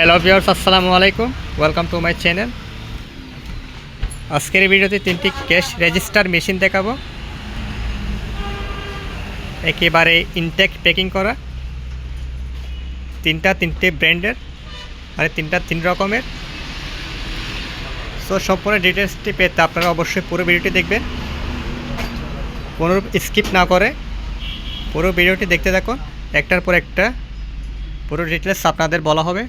Hello viewers আসসালামু আলাইকুম। Welcome to my channel আজকের ভিডিওতে তিনটি ক্যাশ রেজিস্টার মেশিন দেখাবো। একেবারে ইনটেক প্যাকিং করা। তিনটা তিনটে ব্র্যান্ডের মানে তিনটা তিন রকমের। সো সম্পূর্ণ ডিটেলসটি পেতে আপনারা অবশ্যই পুরো ভিডিওটি দেখবেন। কোনো স্কিপ না করে পুরো ভিডিওটি দেখতে থাকুন। একটার পর একটা পুরো ডিটেলস আপনাদের বলা হবে।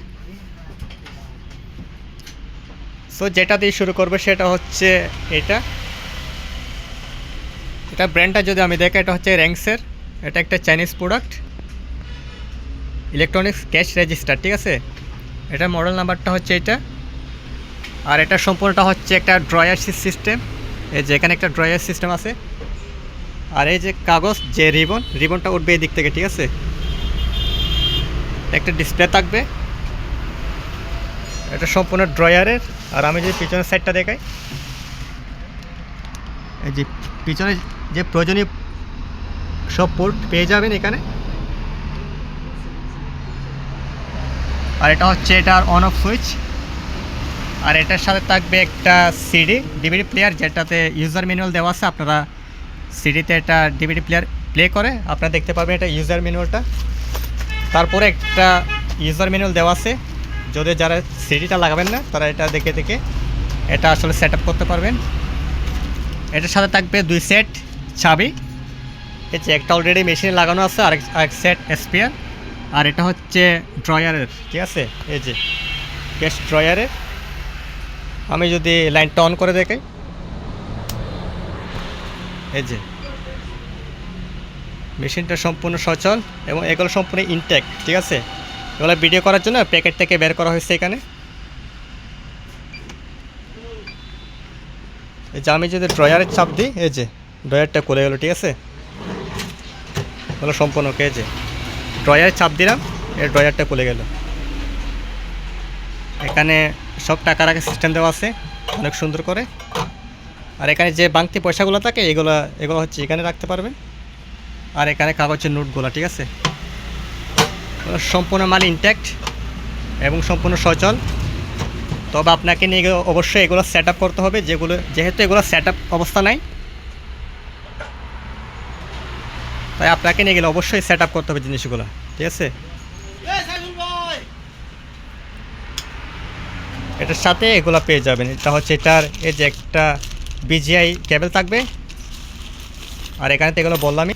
সো যেটা দিয়ে শুরু করব সেটা হচ্ছে এটা। এটা ব্র্যান্ডটা যদি আমি দেখি, এটা হচ্ছে র্যাঙ্কসের এটা একটা Chinese product electronics cash register ঠিক আছে? এটা মডেল নাম্বারটা হচ্ছে এটা। আর এটা সম্পূর্ণটা হচ্ছে একটা ড্রয়ার সিস্টেম এই যে এখানে একটা ড্রয়ার সিস্টেম আছে। আর এই যে কাগজ, যে রিবন, রিবনটা উঠবে এই দিক থেকে, ঠিক আছে? একটা ডিসপ্লে থাকবে। এটা সম্পূর্ণ ড্রয়ারের। আর আমি যদি পিছনের সাইডটা দেখাই, এই যে পিছনে যে প্রয়োজনীয় সব পোর্ট পেয়ে যাবেন এখানে। আর এটা হচ্ছে এটার অন অফ সুইচ আর এটার সাথে থাকবে একটা সিডি ডিভিডি প্লেয়ার যেটাতে ইউজার ম্যানুয়াল দেওয়া আছে। আপনারা সিডিতে এটা ডিভিডি প্লেয়ার প্লে করে, আপনারা দেখতে পাবেন এটা ইউজার ম্যানুয়ালটা তারপরে একটা ইউজার ম্যানুয়াল দেওয়া আছে। যদি যারা সিডিটা লাগাবেন না, তারা এটা দেখে দেখে এটা আসলে সেট করতে পারবেন। এটার সাথে থাকবে দুই সেট চাবি। এই একটা অলরেডি মেশিনে লাগানো আছে, আরেক আরেক সেট স্পেয়ার আর এটা হচ্ছে ড্রয়ারের ঠিক আছে? এই যে গ্যাস ড্রয়ারের আমি যদি লাইনটা অন করে দেখাই এই যে মেশিনটা সম্পূর্ণ সচল এবং এগুলো সম্পূর্ণ ইনটেক ঠিক আছে? এগুলো ভিডিও করার জন্য প্যাকেট থেকে বের করা হয়েছে এখানে। এই যে আমি যদি ড্রয়ারের চাপ দিই, এই যে ড্রয়ারটা খুলে গেলো, ঠিক আছে? এগুলো সম্পূর্ণ কে যে ড্রয়ারের চাপ দিলাম, এই ড্রয়ারটা খুলে গেল। এখানে সব টাকা রাখার সিস্টেম দেওয়া আছে, অনেক সুন্দর করে। আর এখানে যে বাংতি পয়সাগুলো থাকে, এগুলো এগুলো হচ্ছে এখানে রাখতে পারবেন। আর এখানে কাগজের নোটগুলো, ঠিক আছে? সম্পূর্ণ মাল ইনট্যাক্ট এবং সম্পূর্ণ সচল। তবে আপনাকে নিয়ে অবশ্যই এগুলো সেট আপ করতে হবে যেগুলো যেহেতু এগুলো সেট আপ অবস্থা নাই। তাই আপনাকে নিয়ে গেলে অবশ্যই সেট আপ করতে হবে জিনিসগুলো ঠিক আছে? এটার সাথে এগুলো পেয়ে যাবেন। এটা হচ্ছে এটার এই যে একটা বিজিআই কেবল থাকবে। আর এখানে তো এগুলো বললামই।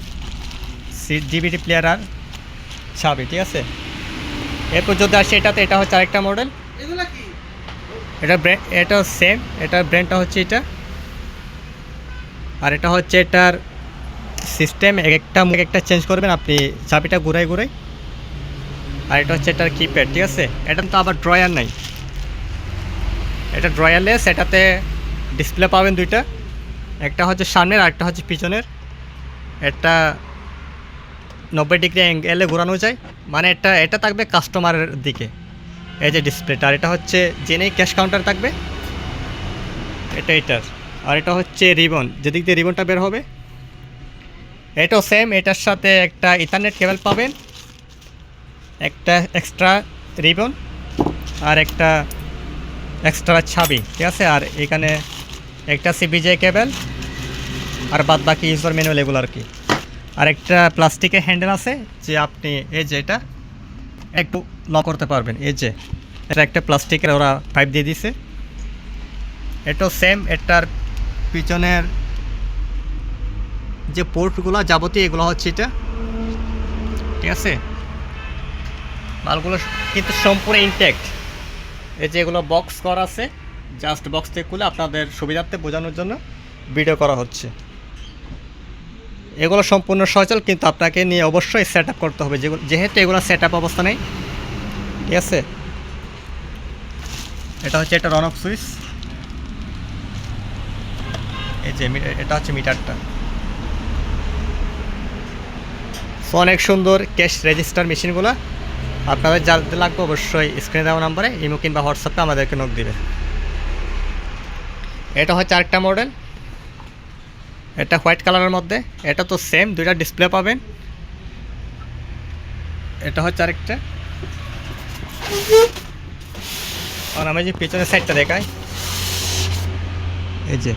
সি ডিভিডি প্লেয়ার আর ছাবি ঠিক আছে? এরপর যদি আসে এটাতে এটা হচ্ছে আরেকটা মডেল এগুলা কি? এটা এটা সেম এটার ব্র্যান্ডটা হচ্ছে এটা। আর এটা হচ্ছে এটার সিস্টেম এক একটা মুখ একটা চেঞ্জ করবেন আপনি চাবিটা ঘুরাই ঘুরাই। আর এটা হচ্ছে এটার কিপ্যাড ঠিক আছে? এটা তো আবার ড্রয়ার নাই। এটা ড্রয়ারলেস এটাতে ডিসপ্লে পাবেন দুইটা। একটা হচ্ছে সামনের আর একটা হচ্ছে পিছনের। একটা নব্বই ডিগ্রি অ্যাঙ্গেলে ঘোরানো যায়। মানে এটা এটা থাকবে কাস্টমারের দিকে। এই যে ডিসপ্লেটা আর এটা হচ্ছে জেনেই ক্যাশ কাউন্টার থাকবে, এটা এটার। আর এটা হচ্ছে রিবন যেদিক দিয়ে রিবনটা বের হবে। এটাও সেম এটার সাথে একটা ইথারনেট কেবল পাবেন। একটা এক্সট্রা রিবন আর একটা এক্সট্রা ছাবি, ঠিক আছে? আর এখানে একটা সিবিজে কেবল আর বাদ বাকি ইউজার ম্যানুয়াল এগুলো আর কি। আর একটা প্লাস্টিকের হ্যান্ডেল আছে যে আপনি এই যে এটা একটু ল করতে পারবেন, এই যে। এটা একটা প্লাস্টিকের ওরা পাইপ দিয়ে দিছে। এটাও সেম এটার পিছনের যে পোর্টগুলো যাবতীয় এগুলো হচ্ছে এটা। ঠিক আছে? মালগুলো কিন্তু সম্পূর্ণ ইনটেক্ট এই যে এগুলো বক্স করা আছে জাস্ট বক্স থেকে খুলে আপনাদের সুবিধার্থে বোঝানোর জন্য ভিডিও করা হচ্ছে। এগুলো সম্পূর্ণ সচল, কিন্তু আপনাকে নিয়ে অবশ্যই সেট করতে হবে। যেহেতু এগুলো সেট আপ অবস্থা নেই, ঠিক আছে? এটা হচ্ছে এটা রন অফ সুইচ এই যে এটা হচ্ছে মিটারটা। সো অনেক সুন্দর ক্যাশ রেজিস্টার মেশিনগুলো। আপনাদের জানতে লাগবে অবশ্যই স্ক্রিনে দেওয়া নাম্বারে ইমো কিংবা হোয়াটসঅ্যাপে আমাদেরকে নোট দিবে এটা হচ্ছে আরেকটা মডেল এটা হোয়াইট কালারের মধ্যে। এটা তো সেম দুইটা ডিসপ্লে পাবেন। এটা হচ্ছে আরেকটা। আর আমি যে পেছনের সাইডটা দেখাই। এই যে।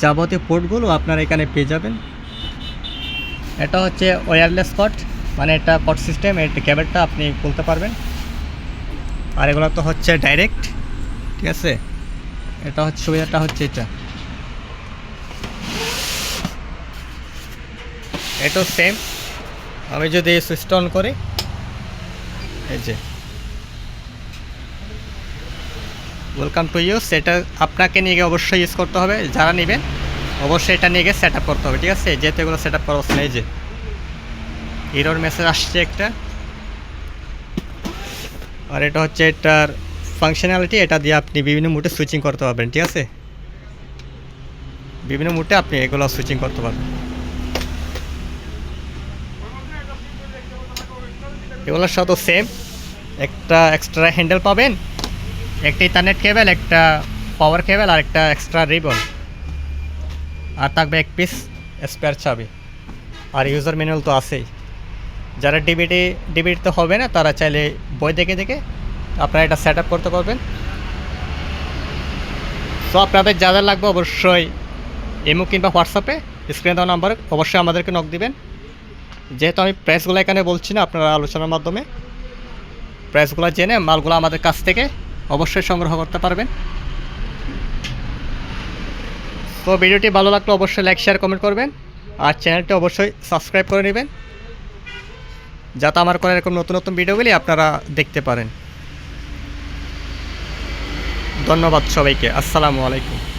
যাবতীয় পোর্টগুলো আপনারা এখানে পেয়ে যাবেন। এটা হচ্ছে ওয়্যারলেস কট মানে এটা কট সিস্টেম এর ক্যাবেলটা আপনি খুলতে পারবেন। আর এগুলো তো হচ্ছে ডাইরেক্ট ঠিক আছে? এটা হচ্ছে সুবিধাটা হচ্ছে এটা। এটাও সেম আমি যদি সুইচটা অন করি, এই যে। ওয়েলকাম টু ইউজ সেটা আপনাকে নিয়ে গিয়ে অবশ্যই ইউজ করতে হবে। যারা নেবেন, অবশ্যই এটা নিয়ে গিয়ে সেট আপ করতে হবে, ঠিক আছে? যেহেতু এগুলো সেট আপ করা নেই যে। এরর মেসেজ আসছে একটা। আর এটা হচ্ছে এটার ফাংশনালিটি এটা দিয়ে আপনি বিভিন্ন মুটে সুইচিং করতে পারবেন, ঠিক আছে? বিভিন্ন মুটে আপনি এগুলো সুইচিং করতে পারবেন। এগুলোর সাথে সেম একটা এক্সট্রা হ্যান্ডেল পাবেন, একটা ইথারনেট কেবল একটা পাওয়ার কেবল আর একটা এক্সট্রা রিবন আর থাকবে এক পিস স্পেয়ার চাবি। আর ইউজার ম্যানুয়াল তো আছেই। যারা ডিবিডি ডিবিডিতে হবে না, তারা চাইলে বই দেখে দেখে আপনারা এটা সেট করতে পারবেন। তো আপনাদের যা যা লাগবে অবশ্যই এমও কিংবা হোয়াটসঅ্যাপে স্ক্রিনে দেওয়া নাম্বার অবশ্যই আমাদেরকে নক দিবেন। যেহেতু আমি প্রাইসগুলো এখানে বলছি না, আপনারা আলোচনার মাধ্যমে প্রাইসগুলো জেনে মালগুলো আমাদের কাছ থেকে অবশ্যই সংগ্রহ করতে পারবেন। তো ভিডিওটি ভালো লাগলে অবশ্যই লাইক শেয়ার কমেন্ট করবেন, আর চ্যানেলটি অবশ্যই সাবস্ক্রাইব করে নেবেন, যাতে আমার করা এরকম নতুন নতুন ভিডিওগুলি আপনারা দেখতে পারেন। ধন্যবাদ সবাইকে, আসসালামু আলাইকুম।